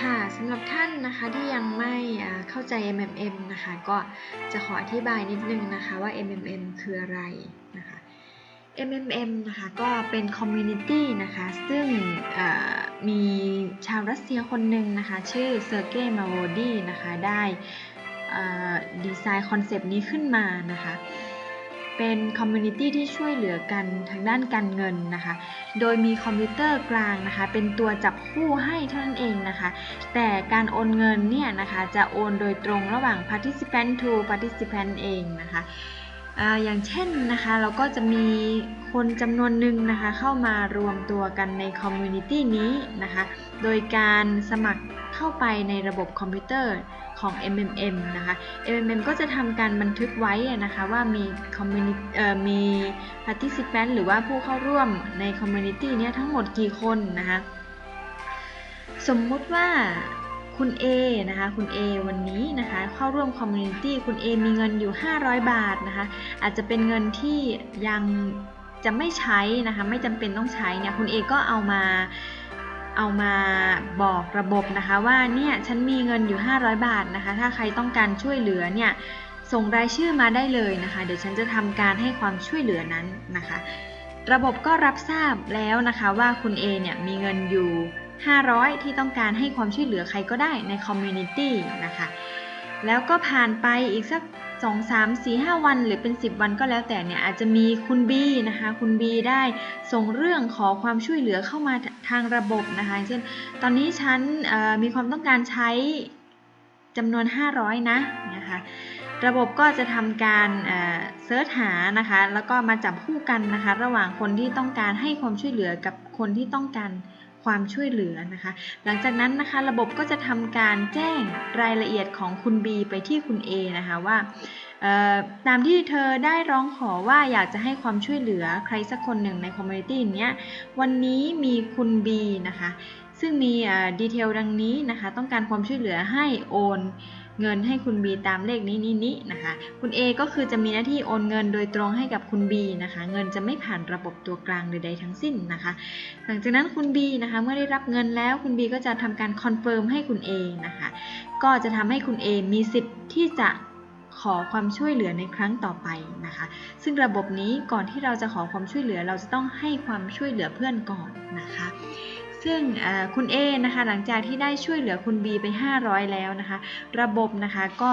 ค่ะสำหรับท่านนะคะที่ยังไม่เข้าใจ MMM นะคะก็จะขออธิบายนิดนึงนะคะว่า MMM คืออะไรนะคะ MMM นะคะก็เป็นคอมมูนิตี้นะคะซึ่งมีชาวรัสเซียคนหนึ่งนะคะชื่อเซอร์เกย์มาโวดีนะคะได้ดีไซน์คอนเซปต์นี้ขึ้นมานะคะ เป็นคอมมูนิตี้ที่ช่วยเหลือกันทางด้านการเงินนะคะ โดยมีคอมพิวเตอร์กลางนะคะ เป็นตัวจับคู่ให้เท่านั้นเองนะคะ แต่การโอนเงินเนี่ยนะคะจะโอนโดยตรงระหว่าง participant to participant เองนะคะอย่างเช่นนะคะเราก็จะมีคนจำนวนหนึ่งนะคะเข้ามารวมตัวกันในคอมมูนิตี้นี้นะคะ โดยการสมัครเข้าไปในระบบคอมพิวเตอร์ ของ MMM นะคะ MMM ก็จะทำการบันทึกไว้นะคะว่ามี community มี participant หรือว่าผู้เข้าร่วมใน community นี้ทั้งหมดกี่คนนะคะสมมุติว่าคุณ A นะคะคุณ A วันนี้นะคะเข้าร่วมคอมมูนิตี้คุณ A มีเงินอยู่ 500 บาทนะคะอาจจะเป็นเงินที่ยังจะไม่ใช้นะคะไม่จำเป็นต้องใช้เนี่ยคุณ A ก็เอามา เอามาบอกระบบนะคะว่าเนี่ยฉันมีเงินอยู่ 500 บาทนะคะ ถ้าใครต้องการช่วยเหลือเนี่ยส่งรายชื่อมาได้เลยนะคะ เดี๋ยวฉันจะทำการให้ความช่วยเหลือนั้นนะคะ ระบบก็รับทราบแล้วนะคะว่าคุณ A เนี่ยมีเงินอยู่ 500 ที่ต้องการให้ความช่วยเหลือใครก็ได้ในคอมมูนิตี้นะคะ แล้วก็ผ่านไปอีกสัก 2 3 4 5 วันหรือเป็น 10 วันก็แล้วแต่เนี่ยอาจจะมีคุณบีนะคะคุณบีได้ส่งเรื่องขอความช่วยเหลือเข้ามาทางระบบนะคะเช่นตอนนี้ฉันมีความต้องการใช้จำนวน 500 นะนะคะระบบก็จะทำการเซิร์ชหานะคะแล้วก็มาจับคู่กันนะคะระหว่างคนที่ต้องการให้ความช่วยเหลือกับคนที่ต้องการ ความช่วยเหลือนะคะ หลังจากนั้นนะคะระบบก็จะทำการแจ้งรายละเอียดของคุณ B ไปที่คุณ A นะคะว่าตามที่เธอได้ร้องขอว่าอยากจะให้ความช่วยเหลือใครสักคนหนึ่งในคอมมูนิตี้นี้วันนี้มีคุณ B นะคะ ซึ่งมีดีเทลดังนี้นะคะ ต้องการความช่วยเหลือให้โอน เงินให้คุณ B ตามเลขนี้นี้นี้นะคะ คุณ A ก็คือจะมีหน้าที่โอนเงินโดยตรงให้กับคุณ B นะคะ เงินจะไม่ผ่านระบบตัวกลางใดๆทั้งสิ้นนะคะ หลังจากนั้นคุณ B นะคะ เมื่อได้รับเงินแล้วคุณ B ก็จะทำการคอนเฟิร์มให้คุณ A นะคะ ก็จะทำให้คุณ A มีสิทธิ์ที่จะขอความช่วยเหลือในครั้งต่อไปนะคะ ซึ่งระบบนี้ก่อนที่เราจะขอความช่วยเหลือเราจะต้องให้ความช่วยเหลือเพื่อนก่อนนะคะ ซึ่งคุณ A นะคะหลังจากที่ได้ช่วยเหลือคุณ B ไป 500 แล้วนะคะ ระบบนะคะก็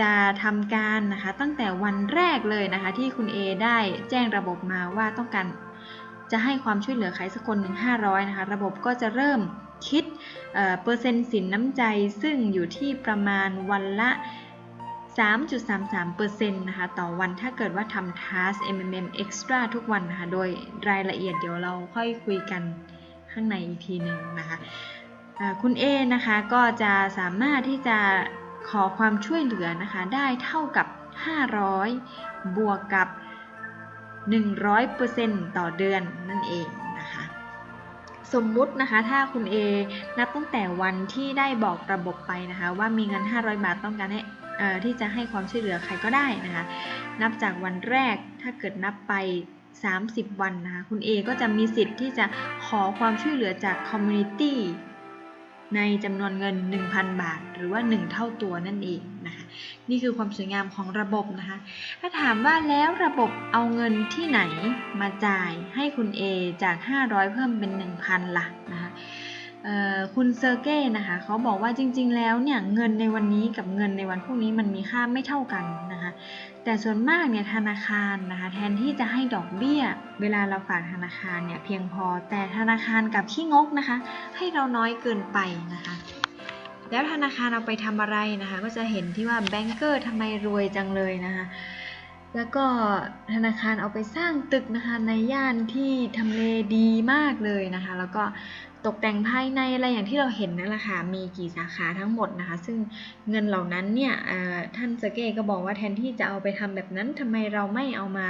จะทำการนะคะตั้งแต่วันแรกเลยนะคะ ที่คุณ A ได้แจ้งระบบมาว่าต้องการจะให้ความช่วยเหลือใครสักคนหนึ่ง500 นะคะ ระบบก็จะเริ่มคิดเปอร์เซ็นต์สินน้ำใจซึ่งอยู่ที่ประมาณวันละ 3.33%นะคะต่อวันถ้าเกิดว่าทำ task MMM extra ทุกวันนะคะ โดยรายละเอียดเดี๋ยวเราค่อยคุยกัน ข้างในอีกทีหนึ่งนะคะคุณเอนะคะก็จะสามารถที่จะขอความช่วยเหลือนะคะได้เท่ากับ 500 บวกกับ 100%ต่อเดือนนั่นเองนะคะสมมุตินะคะถ้าคุณ A นับตั้งแต่วันที่ได้บอกระบบไปนะคะว่ามีเงิน 500 บาทต้องการให้ที่จะให้ความช่วยเหลือใครก็ได้นะคะนับจากวันแรกถ้าเกิดนับไป 30 วันนะคะคุณ A ก็จะมีสิทธิ์ที่จะขอความช่วยเหลือจากคอมมูนิตี้ในจำนวนเงิน 1,000 บาท หรือว่า 1 เท่าตัวนั่นเองนะคะนี่คือความสวยงามของระบบนะคะ ถ้าถามว่าแล้วระบบเอาเงินที่ไหนมาจ่ายให้คุณ A จาก 500 เพิ่มเป็น 1,000ละ่ะนะคะ คุณเซอร์เก้นะคะเขาบอกว่าจริงๆ แล้วเนี่ยเงินในวันนี้กับเงินในวันพรุ่งนี้มันมีค่าไม่เท่ากันนะคะแต่ส่วนมากเนี่ยธนาคารนะคะแทนที่จะให้ดอกเบี้ย เวลาเราฝากธนาคารเนี่ยเพียงพอแต่ธนาคารกับขี้งกนะคะ ให้เราน้อยเกินไปนะคะแล้วธนาคารเอาไปทำอะไรนะคะ ก็จะเห็นที่ว่าแบงเกอร์ทำไมรวยจังเลยนะคะแล้วก็ธนาคารเอาไปสร้างตึกนะคะในย่านที่ทำเลดีมากเลยนะคะ แล้วก็ ตกแต่งภายในอะไรอย่างที่เราเห็นนั่นแหละค่ะ มีกี่สาขาทั้งหมดนะคะ ซึ่งเงินเหล่านั้นเนี่ยท่านเซเก้ก็บอกว่าแทนที่จะเอาไปทำแบบนั้นทำไมเราไม่เอามา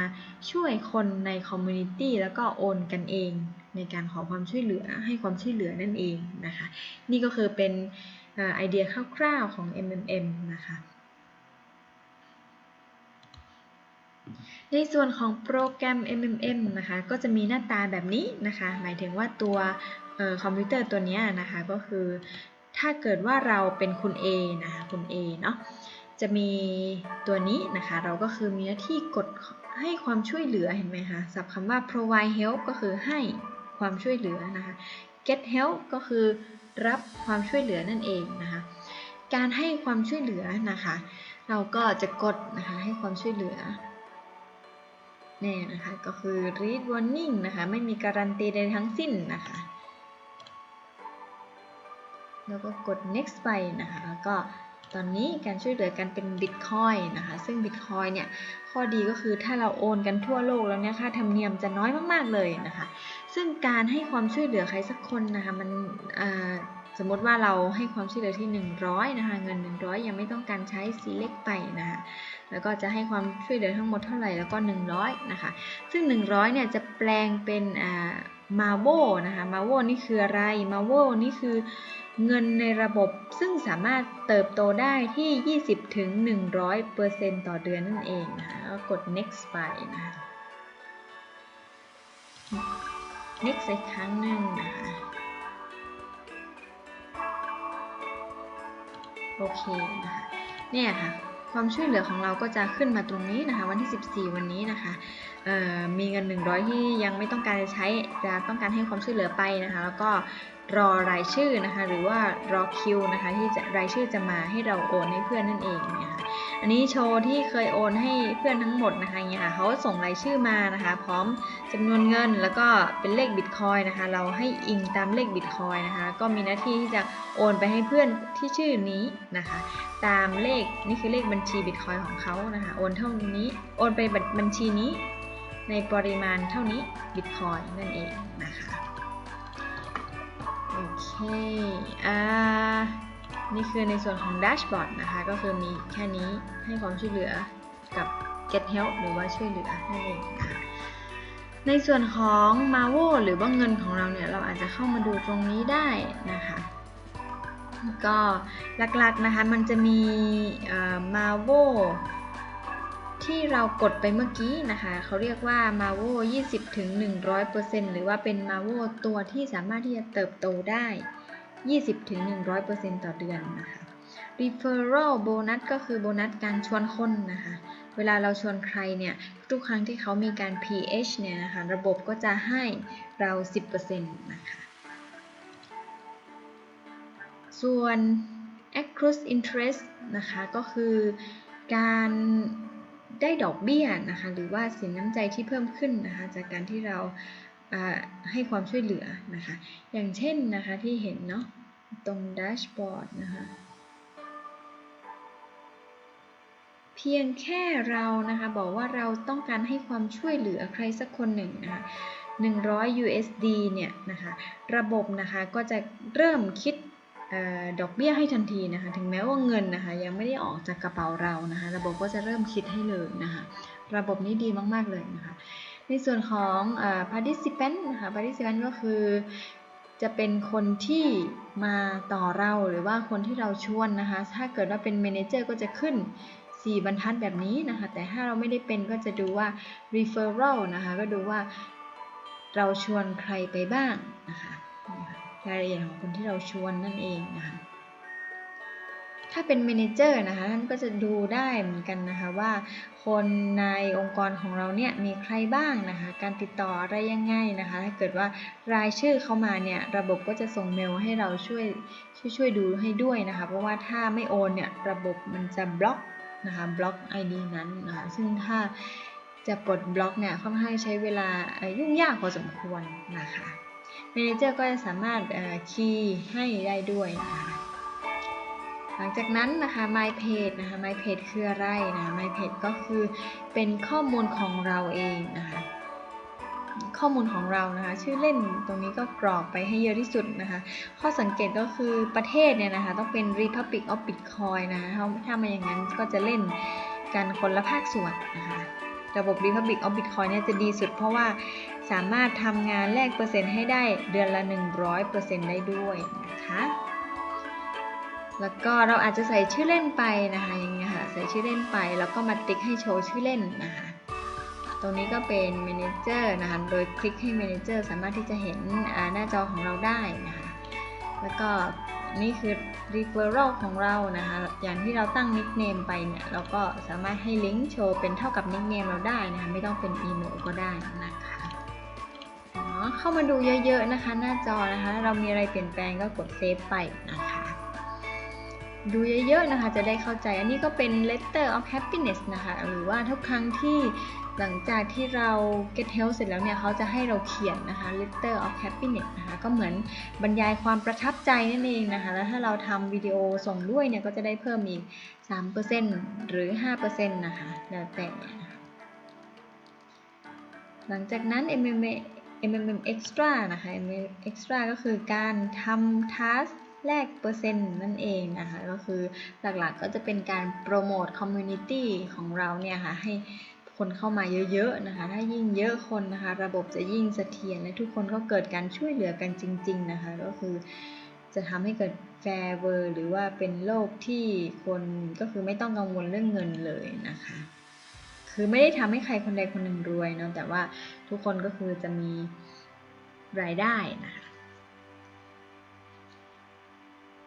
ช่วยคนในคอมมูนิตี้แล้วก็โอนกันเอง ในการขอความช่วยเหลือให้ความช่วยเหลือนั่นเองนะคะ นี่ก็คือเป็นไอเดียคร่าวๆของ MMM นะคะในส่วนของโปรแกรม MMM นะคะ ก็จะมีหน้าตาแบบนี้นะคะ หมายถึงว่าตัว คอมพิวเตอร์ตัวนี้นะคะก็คือถ้าเกิดว่าเราเป็นคุณ A นะคะคุณ A เนาะจะมีตัวนี้นะคะ เราก็คือมีหน้าที่กดให้ความช่วยเหลือเห็นไหมคะศัพท์คำว่า provide help ก็คือให้ความช่วยเหลือนะคะ get help ก็คือรับความช่วยเหลือนั่นเองนะคะ การให้ความช่วยเหลือนะคะ เราก็จะกดนะคะให้ความช่วยเหลือนี่นะคะก็คือ read warning นะคะ ไม่มีการันตีใดทั้งสิ้นนะคะ แล้วก็กด next ไปนะคะ แล้วก็ตอนนี้การช่วยเหลือกันเป็น Bitcoin นะคะ ซึ่ง Bitcoin เนี่ย ข้อดีก็คือถ้าเราโอนกันทั่วโลกแล้วเนี่ย ค่าธรรมเนียมจะน้อยมากๆเลยนะคะ ซึ่งการให้ความช่วยเหลือใครสักคนนะคะ มันสมมติว่าเราให้ความช่วยเหลือที่ 100 นะคะ เงิน 100 ยังไม่ต้องการใช้ select ไปนะคะ แล้วก็จะให้ความช่วยเหลือทั้งหมดเท่าไหร่ แล้วก็ 100 นะคะ ซึ่ง 100 เนี่ยจะแปลงเป็นมาโวนะคะ มาโวนี่คืออะไร มาโวนี่คือ เงินในระบบซึ่งสามารถเติบโตได้ที่ 20 ถึง 100%ต่อเดือนนั่นเองนะคะกด next ไปนะคะ next อีกครั้งหนึ่งนะคะ โอเคนะคะ เนี่ยค่ะ ความช่วยเหลือของเราก็จะขึ้นมาตรงนี้นะคะ วันที่ 14 วันนี้นะคะมีเงิน 100 ที่ยังไม่ต้องการจะใช้ จะต้องการให้ความช่วยเหลือไปนะคะ แล้วก็ รอรายชื่อนะคะ หรือว่ารอคิวนะคะ ที่จะรายชื่อจะมาให้เราโอนให้เพื่อนนั่นเองนะคะอันนี้โชว์ที่เคยโอนให้เพื่อนทั้งหมดนะคะเนี่ยค่ะเขาส่งรายชื่อมานะคะ พร้อมจำนวนเงินแล้วก็เป็นเลขบิตคอยนะคะ เราให้อิงตามเลขบิตคอยนะคะ ก็มีหน้าที่ที่จะโอนไปให้เพื่อนที่ชื่อนี้นะคะ ตามเลขนี่คือเลขบัญชีบิตคอยของเขานะคะ โอนเท่านี้โอนไปบัญชีนี้ ในปริมาณเท่านี้บิตคอยนั่นเองนะคะ โอเค อ่า นี่คือในส่วนของแดชบอร์ดนะคะ ก็คือมีแค่นี้ให้ความช่วยเหลือกับ get help หรือว่าช่วยเหลือนั่นเองนะคะในส่วนของ m a v o หรือว่าเงินของเราเนี่ย เราอาจจะเข้ามาดูตรงนี้ได้นะคะ ก็หลักๆนะคะ มันจะมี m a v o ที่เรากดไปเมื่อกี้นะคะ เขาเรียกว่า m a v o 20ถึง100%หรือว่าเป็น m a v o ตัวที่สามารถที่จะเติบโตได้ 20ถึง100%ต่อเดือนนะคะ referral bonus ก็คือโบนัสการชวนคนนะคะ เวลาเราชวนใครเนี่ย ทุกครั้งที่เขามีการ ph เนี่ยนะคะ ระบบก็จะให้เรา 10%นะคะ ส่วน accrued interest นะคะ ก็คือการ ได้ดอกเบี้ยนะคะ หรือว่าสินน้ำใจที่เพิ่มขึ้นนะคะ จากการที่เราให้ความช่วยเหลือนะคะ อย่างเช่นนะคะที่เห็นเนาะตรงแดชบอร์ดนะคะเพียงแค่เรานะคะบอกว่าเราต้องการให้ความช่วยเหลือใครสักคนหนึ่งนะคะ100 USD เนี่ยนะคะ ระบบนะคะก็จะเริ่มคิด ดอกเบี้ยให้ทันทีนะคะ ถึงแม้ว่าเงินนะคะ ยังไม่ได้ออกจากกระเป๋าเรานะคะ ระบบก็จะเริ่มคิดให้เลยนะคะ ระบบนี้ดีมาก ๆ เลยนะคะ ในส่วนของ participant นะคะ participant ก็คือจะเป็นคนที่มาต่อเราหรือว่าคนที่เราชวนนะคะ ถ้าเกิดว่าเป็น manager ก็จะขึ้น 4 บรรทัดแบบนี้นะคะ แต่ถ้าเราไม่ได้เป็นก็จะดูว่า referral นะคะ ก็ดูว่าเราชวนใครไปบ้างนะคะ รายละเอียดของคนที่เราชวนนั่นเองนะคะถ้าเป็นเมนเจอร์นะคะท่านก็จะดูได้เหมือนกันนะคะว่าคนในองค์กรของเราเนี่ยมีใครบ้างนะคะ การติดต่ออะไรยังไงนะคะ ถ้าเกิดว่ารายชื่อเข้ามาเนี่ยระบบก็จะส่งเมลให้เราช่วยช่วยวยดูให้ด้วยนะคะ เพราะว่าถ้าไม่โอนเนี่ยระบบมันจะบล็อกนะคะบล็อก ID นั้นนะคะซึ่งถ้าจะปลดบล็อกเนี่ยค่อนข้างใช้เวลายุ่งยากพอสมควรนะคะ เมนเจอร์ก็จะสามารถคีย์ให้ได้ด้วยนะคะหลังจากนั้นนะคะ My Page นะคะ My Page คืออะไรนะ My Page ก็คือเป็นข้อมูลของเราเองนะคะข้อมูลของเรานะคะ ชื่อเล่นตรงนี้ก็กรอกไปให้เยอะที่สุดนะคะ ข้อสังเกตก็คือประเทศเนี่ยนะคะ ต้องเป็น Republic of Bitcoin นะคะถ้าม่อย่างนั้นก็จะเล่นกันคนละภาคส่วนนะคะ ระบบ Republic of Bitcoin เนี่ยจะดีสุดเพราะว่า สามารถทำงานแลกเปอร์เซ็นต์ให้ได้เดือนละ 100%ได้ด้วยนะคะแล้วก็เราอาจจะใส่ชื่อเล่นไปนะคะอย่างเงี้ยค่ะใส่ชื่อเล่นไปแล้วก็มาติ๊กให้โชว์ชื่อเล่นนะคะตรงนี้ก็เป็น Manager นะคะโดยคลิกให้ Manager สามารถที่จะเห็นหน้าจอของเราได้นะคะแล้วก็นี่คือ referral ของเรานะคะอย่างที่เราตั้ง nickname ไปเนี่ยเราก็สามารถให้ลิงก์โชว์เป็นเท่ากับ nickname เราได้นะคะไม่ต้องเป็นอีเมลก็ได้นะคะ เข้ามาดูเยอะๆนะคะ หน้าจอนะคะ เรามีอะไรเปลี่ยนแปลงก็กดเซฟไปนะคะ ดูเยอะๆนะคะ จะได้เข้าใจอันนี้ก็เป็น letter of happiness นะคะ หรือว่าทุกครั้งที่หลังจากที่เรา get help เสร็จแล้วเนี่ยเขาจะให้เราเขียนนะคะ letter of happiness นะคะก็เหมือนบรรยายความประทับใจนั่นเองนะคะ แล้วถ้าเราทำวิดีโอส่งด้วยเนี่ยก็จะได้เพิ่มอีก 3%หรือ 5%นะคะแล้วแต่นะคะหลังจากนั้น MMA MMM Extra นะคะ MMM Extra ก็คือการทำ task แลกเปอร์เซ็นต์นั่นเองนะคะ ก็คือหลักๆก็จะเป็นการโปรโมทคอมมูนิตี้ของเราเนี่ยค่ะให้คนเข้ามาเยอะๆนะคะ ถ้ายิ่งเยอะคนนะคะ ระบบจะยิ่งเสถียรและทุกคนก็เกิดการช่วยเหลือกันจริง ๆนะคะ ก็คือจะทำให้เกิดแฟร์เวอร์หรือว่าเป็นโลกที่คนก็คือไม่ต้องกังวลเรื่องเงินเลยนะคะ คือไม่ได้ทำให้ใครคนใดคนหนึ่งรวยเนาะแต่ว่าทุกคนก็คือจะมีรายได้นะคะ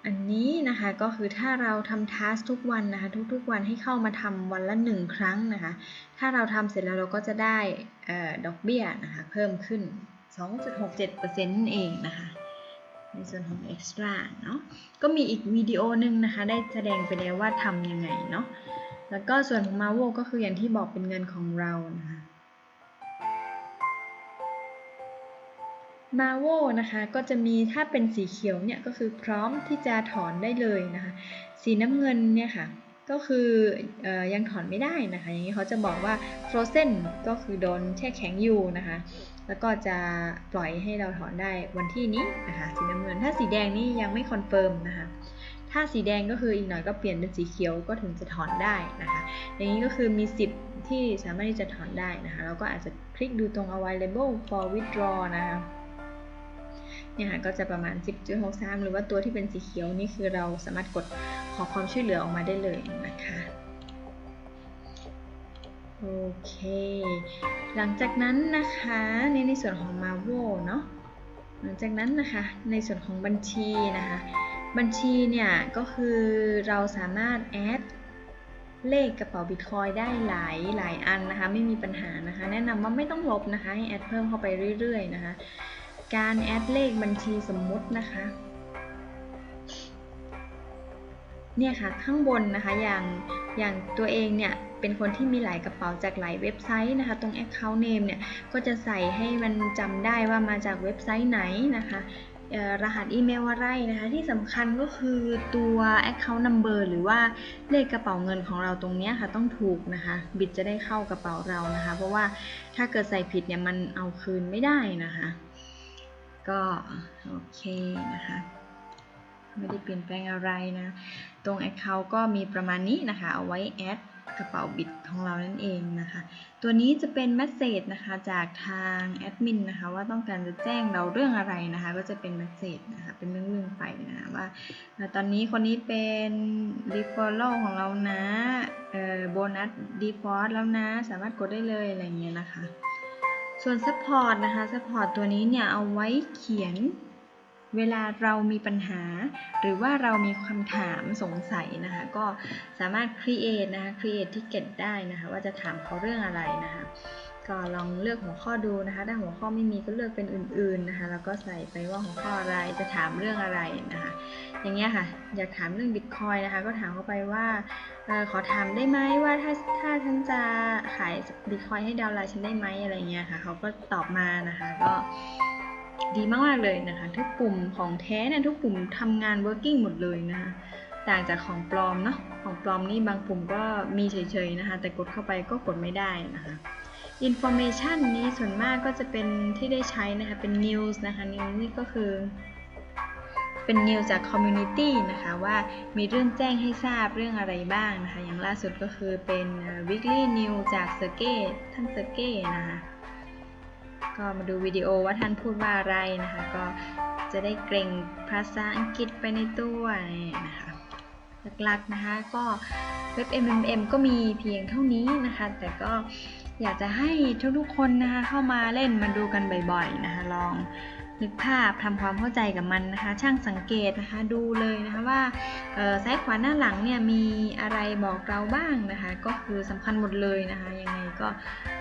อันนี้นะคะก็คือถ้าเราทำทัสทุกวันนะคะทุกๆวันให้เข้ามาทำวันละหนึ่งครั้งนะคะถ้าเราทำเสร็จแล้วเราก็จะได้ดอกเบี้ยนะคะเพิ่มขึ้น 2.67%นั่นเองนะคะในส่วนของ extra เนาะก็มีอีกวิดีโอหนึ่งนะคะได้แสดงไปแล้วว่าทำยังไงเนาะ แล้วก็ส่วนของ m a v o ก็คืออย่างที่บอกเป็นเงินของเรานะคะมาโวนะคะก็จะมีถ้าเป็นสีเขียวเนี่ยก็คือพร้อมที่จะถอนได้เลยนะคะ สีน้ำเงินเนี่ยค่ะก็คืออยังถอนไม่ได้นะคะ อย่างนี้เขาจะบอกว่า frozen ก็คือโดนแช่แข็งอยู่นะคะ แล้วก็จะปล่อยให้เราถอนได้วันที่นี้นะคะ สีน้ำเงิน ถ้าสีแดงนี่ยังไม่คอนเฟิร์มนะคะ ถ้าสีแดงก็คืออีกหน่อยก็เปลี่ยนเป็นสีเขียวก็ถึงจะถอนได้นะคะอย่างนี้ก็คือมี 10 ที่สามารถที่จะถอนได้นะคะเราก็อาจจะคลิกดูตรง available for withdraw นะคะเนี่ยค่ะก็จะประมาณ 10.63 หรือว่าตัวที่เป็นสีเขียวนี่คือเราสามารถกดขอความช่วยเหลือออกมาได้เลยนะคะโอเค หลังจากนั้นนะคะในในส่วนของ Marvel เนาะหลังจากนั้นนะคะในส่วนของบัญชีนะคะ บัญชีเนี่ยก็คือเราสามารถแอดเลขกระเป๋าบิตคอยได้หลายหลายอันนะคะไม่มีปัญหานะคะ แนะนำว่าไม่ต้องลบนะคะให้แอดเพิ่มเข้าไปเรื่อยๆนะคะ การแอดเลขบัญชีสมมุตินะคะเนี่ยค่ะข้างบนนะคะอย่างอย่างตัวเองเนี่ยเป็นคนที่มีหลายกระเป๋าจากหลายเว็บไซต์นะคะ ตรง account name เนี่ยก็จะใส่ให้มันจำได้ว่ามาจากเว็บไซต์ไหนนะคะ รหัสอีเมลอะไรนะคะ ที่สำคัญก็คือตัว account number หรือว่าเลขกระเป๋าเงินของเราตรงนี้ค่ะต้องถูกนะคะ บิตจะได้เข้ากระเป๋าเรานะคะ เพราะว่าถ้าเกิดใส่ผิดเนี่ยมันเอาคืนไม่ได้นะคะ ก็โอเคนะคะไม่ได้เปลี่ยนแปลงอะไรนะ ตรง Account ก็มีประมาณนี้นะคะ เอาไว้แอด กระเป๋าบิตของเรานั่นเองนะคะ ตัวนี้จะเป็นเมสเซจนะคะจากทางแอดมินนะคะว่าต้องการจะแจ้งเราเรื่องอะไรนะคะ ก็จะเป็นเมสเซจนะคะเป็นเรื่องๆไปนะะว่าตอนนี้คนนี้เป็น referral ของเรานะโบนัส default แล้วนะ สามารถกดได้เลยอะไรเงี้ยนะคะ ส่วน support นะคะ support ตัวนี้เนี่ยเอาไว้เขียน เวลาเรามีปัญหา หรือว่าเรามีคำถามสงสัยนะคะ ก็สามารถ create นะคะ create ticket ได้นะคะ ว่าจะถามเขาเรื่องอะไรนะคะ ก็ลองเลือกหัวข้อดูนะคะ ถ้าหัวข้อไม่มีก็เลือกเป็นอื่น ๆนะคะ แล้วก็ใส่ไปว่าหัวข้ออะไร จะถามเรื่องอะไรนะคะ อย่างเงี้ยค่ะ อยากถามเรื่องบิตคอยนะคะ ก็ถามเข้าไปว่าอขอถามได้ไหมว่าถ้าถ้าฉันจะขายบิตคอยให้ดาวไลน์ฉันได้ไหมอะไรเงี้ยค่ะ เขาก็ตอบมานะคะ ก็ ดีมากๆเลยนะคะ ทุกปุ่มของแท้เนี่ยทุกปุ่มทำงาน working หมดเลยนะคะต่างจากของปลอมเนาะของปลอมนี่บางปุ่มก็มีเฉยๆนะคะ แต่กดเข้าไปก็กดไม่ได้นะคะ information นี้ส่วนมากก็จะเป็นที่ได้ใช้นะคะ เป็น news นะคะ news นี่ก็คือ เป็นนิวจากคอมมูนิตี้นะคะ ว่ามีเรื่องแจ้งให้ทราบเรื่องอะไรบ้างนะคะ อย่างล่าสุดก็คือเป็น weekly news จากเซเก้ท่านเซเก้นะคะ ก็มาดูวิดีโอว่าท่านพูดว่าอะไรนะคะ ก็จะได้เกรงภาษาอังกฤษไปในตัวนะคะ หลักๆนะคะก็เว็บ MMM ก็มีเพียงเท่านี้นะคะ แต่ก็อยากจะให้ทุกๆคนนะคะเข้ามาเล่นมาดูกันบ่อยๆนะคะ ลอง นึกภาพทำความเข้าใจกับมันนะคะ ช่างสังเกตนะคะดูเลยนะคะว่าซ้ายขวาหน้าหลังเนี่ยมีอะไรบอกเราบ้างนะคะ ก็คือสำคัญหมดเลยนะคะยังไงก็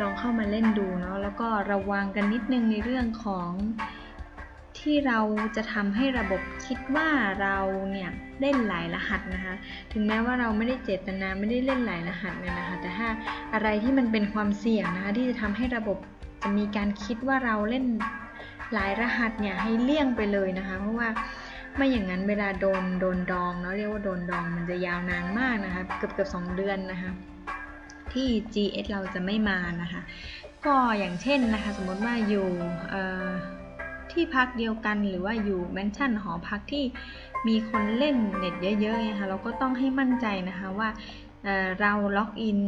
ลองเข้ามาเล่นดูเนาะแล้วก็ระวังกันนิดนึงในเรื่องของที่เราจะทำให้ระบบคิดว่าเราเนี่ยเล่นหลายรหัสนะคะ ถึงแม้ว่าเราไม่ได้เจตนาไม่ได้เล่นหลายรหัสเนี่ยนะคะ แต่ถ้าอะไรที่มันเป็นความเสี่ยงนะคะ ที่จะทำให้ระบบจะมีการคิดว่าเราเล่น หลายรหัสเนี่ยให้เลี่ยงไปเลยนะคะ เพราะว่าไม่อย่างนั้นเวลาโดนโดนดองเนาะเรียกว่าโดนดองมันจะยาวนานมากนะคะ เกือบเกือบสองเดือนนะคะ ที่ GS เราจะไม่มานะคะ ก็อย่างเช่นนะคะ สมมติว่าอยู่ที่พักเดียวกันหรือว่าอยู่แมนชั่นหอพักที่มีคนเล่นเน็ตเยอะๆนะคะเราก็ต้องให้มั่นใจนะคะว่า เราล็อกอิน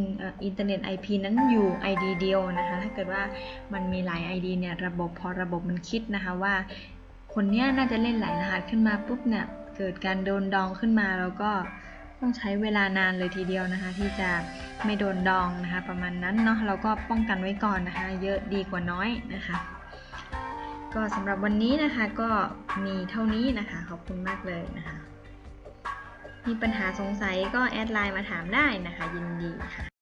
อินเทอร์เน็ต IP นั้นอยู่ ID เดียวนะคะ ถ้าเกิดว่ามันมีหลาย ID เนี่ย ระบบพอระบบมันคิดนะคะว่า คนเนี้ยน่าจะเล่นหลายรหัสขึ้นมาปุ๊บเนี่ย เกิดการโดนดองขึ้นมาแล้วก็ต้องใช้เวลานานเลยทีเดียวนะคะ ที่จะไม่โดนดองนะคะ ประมาณนั้นเนาะเราก็ป้องกันไว้ก่อนนะคะ เยอะดีกว่าน้อยนะคะ ก็สำหรับวันนี้นะคะก็มีเท่านี้นะคะ ขอบคุณมากเลยนะคะ มีปัญหาสงสัยก็แอดไลน์มาถามได้นะคะ ยินดีค่ะ